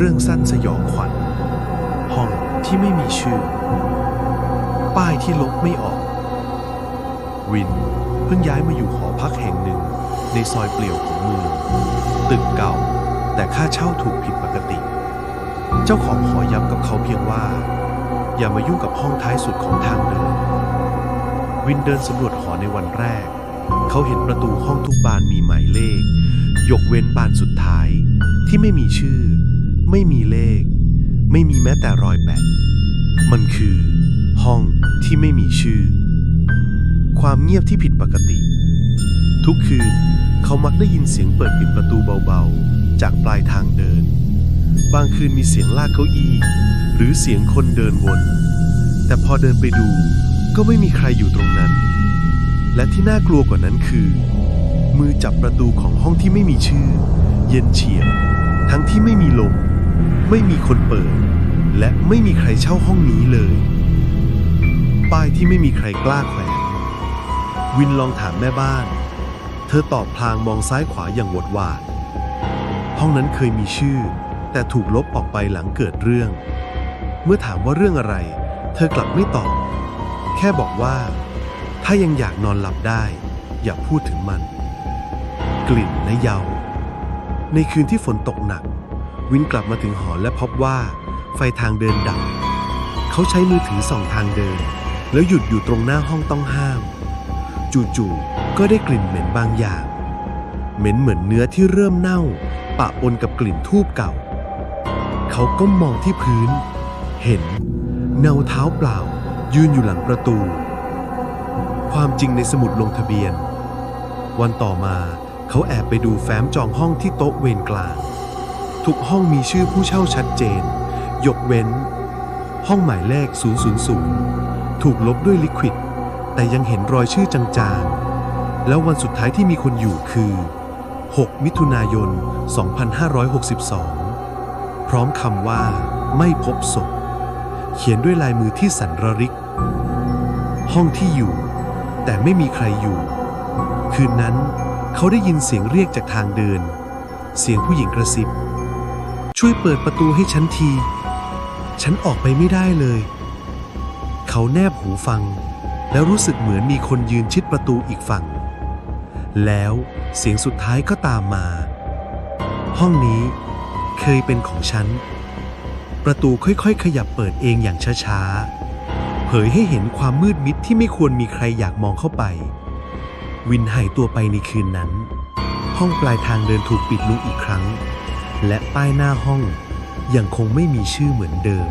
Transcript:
เรื่องสั้นสยองขวัญ ห้องที่ไม่มีชื่อ ป้ายที่ลบไม่ออก วินเพิ่งย้ายมาอยู่หอพักแห่งหนึ่ง ในซอยเปลี่ยวของเมือง ตึกเก่า แต่ค่าเช่าถูกผิดปกติ เจ้าของหอย้ำกับเขาเพียงว่า อย่ามายุ่งกับห้องท้ายสุดของทางเดิน วินเดินสำรวจหอในวันแรก เขาเห็นประตูห้องทุกบานมีหมายเลข ยกเว้นบานสุดท้ายที่ไม่มีชื่อ ไม่มีเลข ไม่มีแม้แต่รอยแปะ มันคือ ห้องที่ไม่มีชื่อ ความเงียบที่ผิดปกติ ทุกคืนเขามักได้ยินเสียงเปิดปิดประตูเบาๆ จากปลายทางเดิน บางคืนมีเสียงลากเก้าอี้ หรือเสียงคนเดินวน แต่พอเดินไปดูก็ไม่มีใครอยู่ตรงนั้น และที่น่ากลัวกว่านั้นคือ มือจับประตูของห้องที่ไม่มีชื่อ เย็นเฉียบทั้งที่ไม่มีลม ไม่มีคนเปิด และไม่มีใครเช่าห้องนี้เลย ป้ายที่ไม่มีใครกล้าแขวนวินลองถามแม่บ้าน เธอตอบพลางมองซ้ายขวาอย่างหวดหวาด ห้องนั้นเคยมีชื่อ แต่ถูกลบออกไปหลังเกิดเรื่อง เมื่อถามว่าเรื่องอะไร เธอกลับไม่ตอบ แค่บอกว่า ถ้ายังอยากนอนหลับได้ อย่าพูดถึงมัน กลิ่นและเยา ในคืนที่ฝนตกหนัก วินกลับมาถึงหอและพบว่า ไฟทางเดินดับ เขาใช้มือถือส่องทางเดิน แล้วหยุดอยู่ตรงหน้าห้องต้องห้าม จู่ๆก็ได้กลิ่นเหม็นบางอย่าง เหม็นเหมือนเนื้อที่เริ่มเน่า ปะปนกับกลิ่นทูบเก่า เขาก็มองที่พื้น เห็นเงาเท้าเปล่า ยืนอยู่หลังประตู ความจริงในสมุดลงทะเบียน วันต่อมาเขาแอบไปดูแฟ้มจองห้องที่โต๊ะเวรกลาง ทุกห้องมีชื่อผู้เช่าชัดเจน ยกเว้น ห้องหมายเลข 000 ถูกลบด้วยลิควิด แต่ยังเห็นรอยชื่อจางๆ แล้ววันสุดท้ายที่มีคนอยู่คือ 6 มิถุนายน 2562 พร้อมคำว่า ไม่พบศพ เขียนด้วยลายมือที่สันระริก ห้องที่อยู่ แต่ไม่มีใครอยู่ คืนนั้นเขาได้ยินเสียงเรียกจากทางเดิน เสียงผู้หญิงกระซิบ ช่วยเปิดประตูให้ฉันที ฉันออกไปไม่ได้เลย เขาแนบหูฟัง แล้วรู้สึกเหมือนมีคนยืนชิดประตูอีกฝั่ง แล้วเสียงสุดท้ายก็ตามมา ห้องนี้เคยเป็นของฉัน ประตูค่อยๆ ขยับเปิดเองอย่างช้าๆ เผยให้เห็นความมืดมิดที่ไม่ควรมีใครอยากมองเข้าไป วินหายตัวไปในคืนนั้น ห้องปลายทางเดินถูกปิดลงอีกครั้ง และป้ายหน้าห้องยังคงไม่มีชื่อเหมือนเดิม